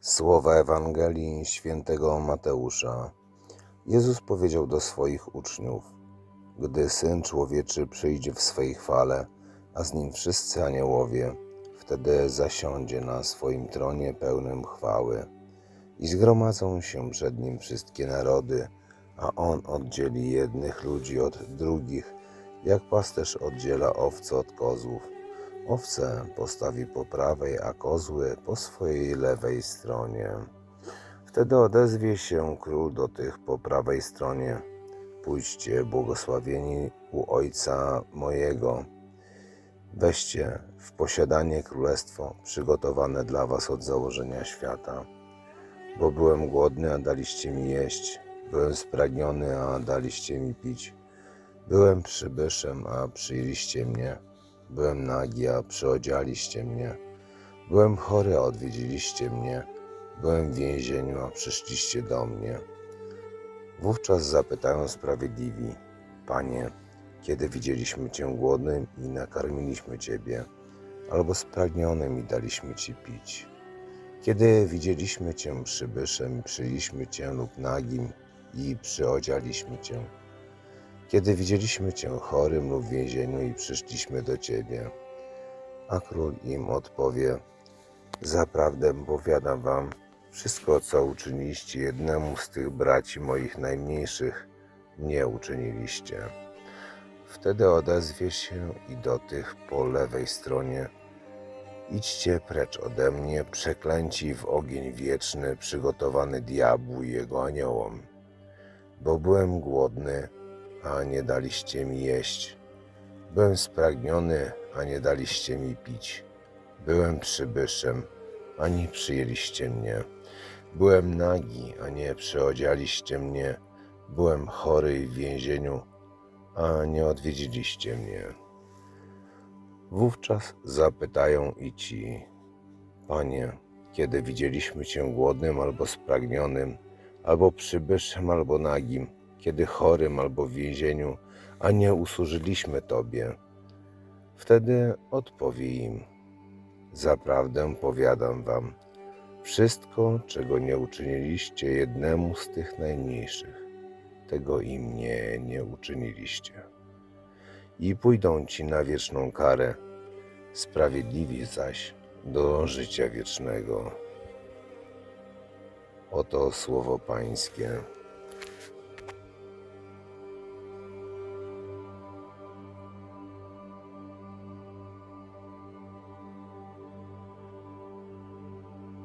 Słowa Ewangelii świętego Mateusza. Jezus powiedział do swoich uczniów: Gdy syn człowieczy przyjdzie w swej chwale, a z nim wszyscy aniołowie, wtedy zasiądzie na swoim tronie pełnym chwały. I zgromadzą się przed nim wszystkie narody, a on oddzieli jednych ludzi od drugich, jak pasterz oddziela owce od kozłów. Owce postawi po prawej, a kozły po swojej lewej stronie. Wtedy odezwie się król do tych po prawej stronie. Pójdźcie, błogosławieni u Ojca mojego. Weźcie w posiadanie królestwo przygotowane dla was od założenia świata. Bo byłem głodny, a daliście mi jeść. Byłem spragniony, a daliście mi pić. Byłem przybyszem, a przyjęliście mnie. Byłem nagi, a przyodzialiście mnie. Byłem chory, a odwiedziliście mnie. Byłem w więzieniu, a przyszliście do mnie. Wówczas zapytają sprawiedliwi: Panie, kiedy widzieliśmy Cię głodnym i nakarmiliśmy Ciebie, albo spragnionym i daliśmy Ci pić? Kiedy widzieliśmy Cię przybyszem przyjęliśmy Cię lub nagim i przyodzialiśmy Cię? Kiedy widzieliśmy Cię chorym lub w więzieniu i przyszliśmy do Ciebie? A król im odpowie: Zaprawdę powiadam Wam, wszystko co uczyniliście jednemu z tych braci moich najmniejszych, nie uczyniliście. Wtedy odezwie się i do tych po lewej stronie: Idźcie precz ode mnie, przeklęci w ogień wieczny, przygotowany diabłu i jego aniołom. Bo byłem głodny, a nie daliście mi jeść. Byłem spragniony, a nie daliście mi pić. Byłem przybyszem, a nie przyjęliście mnie. Byłem nagi, a nie przyodzialiście mnie. Byłem chory w więzieniu, a nie odwiedziliście mnie. Wówczas zapytają i ci, Panie, kiedy widzieliśmy Cię głodnym albo spragnionym, albo przybyszem, albo nagim, kiedy chorym albo w więzieniu, a nie usłużyliśmy Tobie. Wtedy odpowie im, zaprawdę powiadam Wam, wszystko, czego nie uczyniliście jednemu z tych najmniejszych, tego i mnie nie uczyniliście. I pójdą ci na wieczną karę, sprawiedliwi zaś do życia wiecznego. Oto słowo Pańskie.